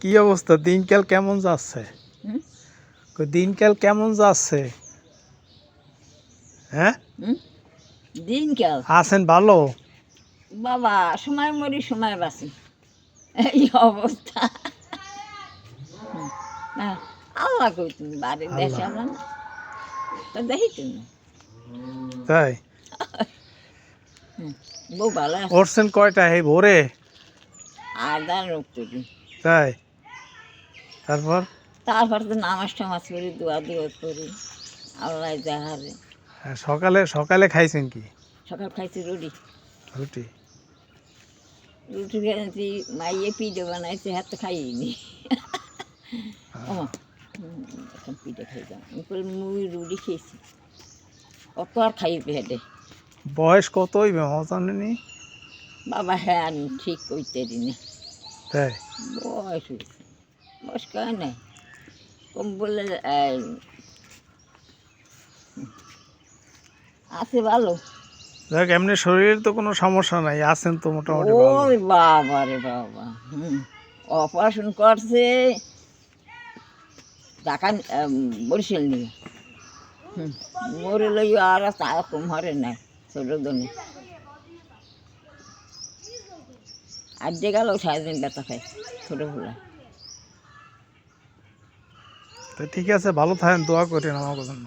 কি অবস্থা? দিনকাল কেমন যাচ্ছে? দিনকাল কেমন যাচ্ছে? হ্যাঁ? দিনকাল। আছেন ভালো? বাবা সময় মরি সময় বাঁচি। এই অবস্থা। আল্লাহ কই তুমি বাড়ির দেশে আমরা তো দেখি তুমি। তাই? বউ ভালো উঠছেন কয়টা? এই ভোরে? রোগ করি তাই? তারপর? তারপর তো নামাজ টামাজ করি দোয়া দোয়া করি আল্লাহ যাহারে হ্যাঁ, সকালে সকালে খাইছেন কি? সকাল খাইছি রুটি। রুটি? রুটি খেয়েছি মাইয়ে পিঠে বানাইছে হাতে খাইনি। এখন পিঠে খাইতাম মুই রুটি খেয়েছি। অত আর খাই পেটে বয়স কত হইবে আমার জানেনি? বাবা হ্যাঁ ঠিক কইতে দিনে। তাই? বয়স হয়েছে বয়স কয় নাই। কম বললে এই, আছে ভালো। দেখ এমনি শরীরের তো কোনো সমস্যা নাই আছেন তো মোটামুটি ভালো। ওই বাবা রে বাবা অপারেশন করছে টাকা বরিশাল নিয়ে। মরে লই আর তা কম হরে নাই ছোট দনে আর যে গেল সারাদিন ব্যথা খাই ছোটো ফুলা। তো ঠিক আছে ভালো থাকেন দোয়া করেন আমার জন্য।